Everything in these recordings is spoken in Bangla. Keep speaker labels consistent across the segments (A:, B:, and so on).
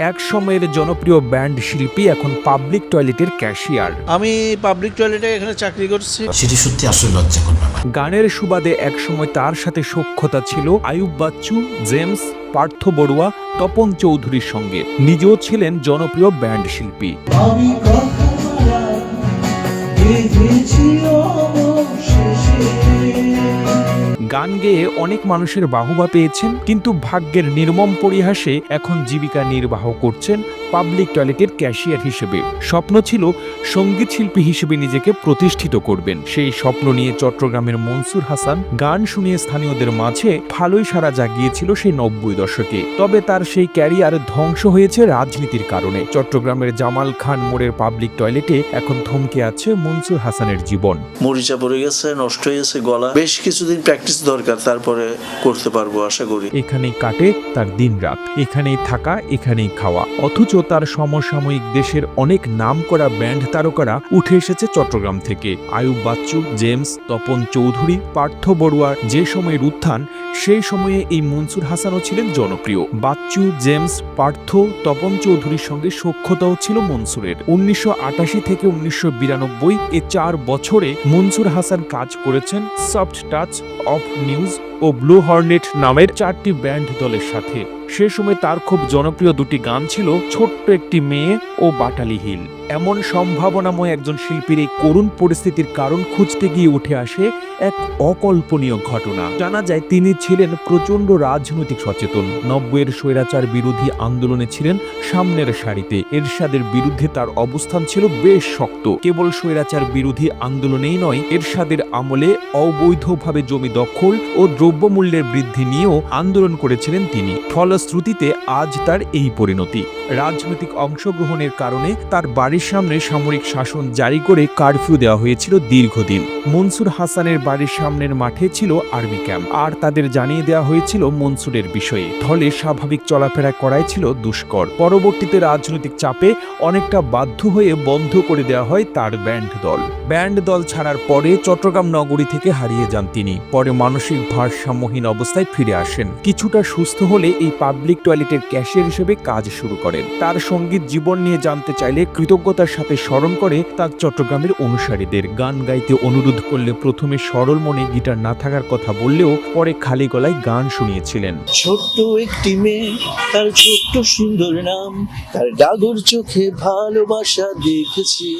A: এক সময়ের জনপ্রিয় ব্যান্ড শিল্পী এখন পাবলিক টয়লেটের ক্যাশিয়ার।
B: আমি পাবলিক টয়লেটে এখানে চাকরি করছি।
C: সেটি সত্যি আসলে লজ্জাকর ব্যাপার।
A: গানের সুবাদে একসময় তার সাথে সখ্যতা ছিল আয়ুব বাচ্চু জেমস পার্থ বড়ুয়া তপন চৌধুরীর সঙ্গে। নিজেও ছিলেন জনপ্রিয় ব্যান্ড শিল্পী।
D: আমি কথা
A: গান গেয়ে অনেক মানুষের বাহুবা পেয়েছেন, কিন্তু ভাগ্যের নির্মম পরিহাসে এখন জীবিকা নির্বাহ করছেন পাবলিক টয়লেটের ক্যাশিয়ার হিসেবে। স্বপ্ন ছিল সংগীত শিল্পী হিসেবে নিজেকে প্রতিষ্ঠিত করবেন। সেই স্বপ্ন নিয়ে চট্টগ্রামের মনসুর হাসান গান শুনিয়ে স্থানীয়দের মাঝে ভালোই সারা জাগিয়েছিল সেই নব্বই দশকে। তবে তার সেই ক্যারিয়ার ধ্বংস হয়েছে রাজনীতির কারণে। চট্টগ্রামের জামাল খান মোড়ের পাবলিক টয়লেটে এখন থমকে আছে মনসুর হাসানের জীবন।
B: মরিচা পড়ে গেছে, নষ্ট হয়ে গেছে গলা। বেশ কিছুদিন প্র্যাকটিস দরকার, তারপরে করতে পারব, আশা করি।
A: এখানেই কাটে তার দিনরাত, এখানেই থাকা, এখানেই খাওয়া। অথচ তার সমসাময়িক দেশের অনেক নামকরা ব্যান্ড তারকারা উঠে এসেছে চট্টগ্রাম থেকে। আয়ুব বাচ্চু, জেমস, তপন চৌধুরী, পার্থ বড়ুয়ার যে সময়ের উত্থান, সেই সময়ে এই মনসুর হাসানও ছিলেন জনপ্রিয়। বাচ্চু, জেমস, পার্থ, তপন চৌধুরীর সঙ্গে সখ্যতাও ছিল মনসুরের। উনিশশো আটাশি থেকে উনিশশো বিরানব্বই এ চার বছরে মনসুর হাসান কাজ করেছেন soft touch, of news O blue hornet নামের চারটি ব্যান্ড দলের সাথে। সে সময় তার খুব জনপ্রিয় দুটি গান ছিল ছোট্ট একটি মেয়ে ও বাটালি হিল। এমন সম্ভাবনাময় একজন শিল্পীর এই করুণ পরিস্থিতির কারণ খুঁজতে গিয়ে উঠে আসে এক অকল্পনীয় ঘটনা। জানা যায় তিনি ছিলেন প্রচণ্ড রাজনৈতিক সচেতন। নব্বইয়ের স্বৈরাচার বিরোধী আন্দোলনে ছিলেন সামনের সারিতে। এরশাদের বিরুদ্ধে তার অবস্থান ছিল বেশ শক্ত। কেবল স্বৈরাচার বিরোধী আন্দোলনেই নয়, এরশাদের আমলে অবৈধভাবে জমি দখল ও দ্রব্যমূল্যের বৃদ্ধি নিয়েও আন্দোলন করেছিলেন তিনি। ফলশ্রুতিতে আজ তার এই পরিণতি। রাজনৈতিক অংশগ্রহণের কারণে তার বাড়ির সামনে সামরিক শাসন জারি করে কারফিউ দেওয়া হয়েছিল দীর্ঘদিন। মনসুর হাসানের বাড়ির সামনের মাঠে ছিল আর্মি ক্যাম্প। আর তাদের জানিয়ে দেওয়া হয়েছিল মনসুরের বিষয়ে। ফলে স্বাভাবিক চলাফেরা করাই ছিল দুষ্কর। পরবর্তীতে রাজনৈতিক চাপে অনেকটা বাধ্য হয়ে বন্ধ করে দেওয়া হয় তার ব্যান্ড দল। ব্যান্ড দল ছাড়ার পরে চট্টগ্রাম নগরী থেকে হারিয়ে যান তিনি। পরে মানসিক ভারসাম্যহীন অবস্থায় ফিরে আসেন। কিছুটা সুস্থ হলে এই পাবলিক টয়লেটের ক্যাশিয়ার হিসেবে কাজ শুরু করেন। তার সংগীত জীবন নিয়ে জানতে চাইলে কৃতজ্ঞতার সাথে স্মরণ করে তার চট্টগ্রামের অনুসারীদের গান গাইতে অনুরোধ করলে প্রথমে সরল মনে গিটার না থাকার কথা বললেও পরে খালি গলায় গান শুনিয়েছিলেন।
B: ছোট্ট একটি মেয়ে, তার ছোট্ট সুন্দর নাম, তার ডাগর চোখে ভালোবাসা দেখেছি।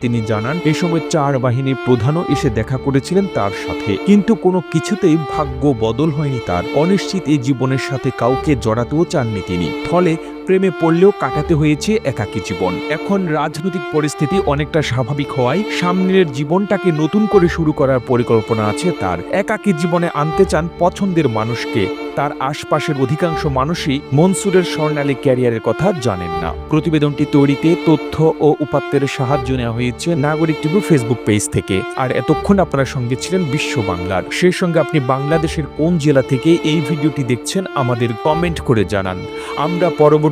A: তিনি জানান, এ সময় চার বাহিনীর প্রধানও এসে দেখা করেছিলেন তার সাথে। কিন্তু কোনো কিছুতেই ভাগ্য বদল হয়নি তার। অনিশ্চিত এই জীবনের সাথে কাউকে জড়াতেও চাননি তিনি। ফলে প্রেমে পড়লেও কাটাতে হয়েছে একাকী জীবন। এখন রাজনৈতিক পরিস্থিতি অনেকটা স্বাভাবিক হওয়ায় সামনের জীবনটাকে নতুন করে শুরু করার পরিকল্পনা আছে তার। একাকী জীবনে আনতে চান পছন্দের মানুষকে। তার আশপাশের অধিকাংশ মানুষই মনসুরের স্বর্ণালী ক্যারিয়ারের কথা জানেন না। প্রতিবেদনটি তৈরিতে তথ্য ও উপাত্তের সাহায্য নেওয়া হয়েছে নাগরিক টিভির ফেসবুক পেজ থেকে। আর এতক্ষণ আপনার সঙ্গে ছিলেন বিশ্ব বাংলার। সেই সঙ্গে আপনি বাংলাদেশের কোন জেলা থেকে এই ভিডিওটি দেখছেন আমাদের কমেন্ট করে জানান। আমরা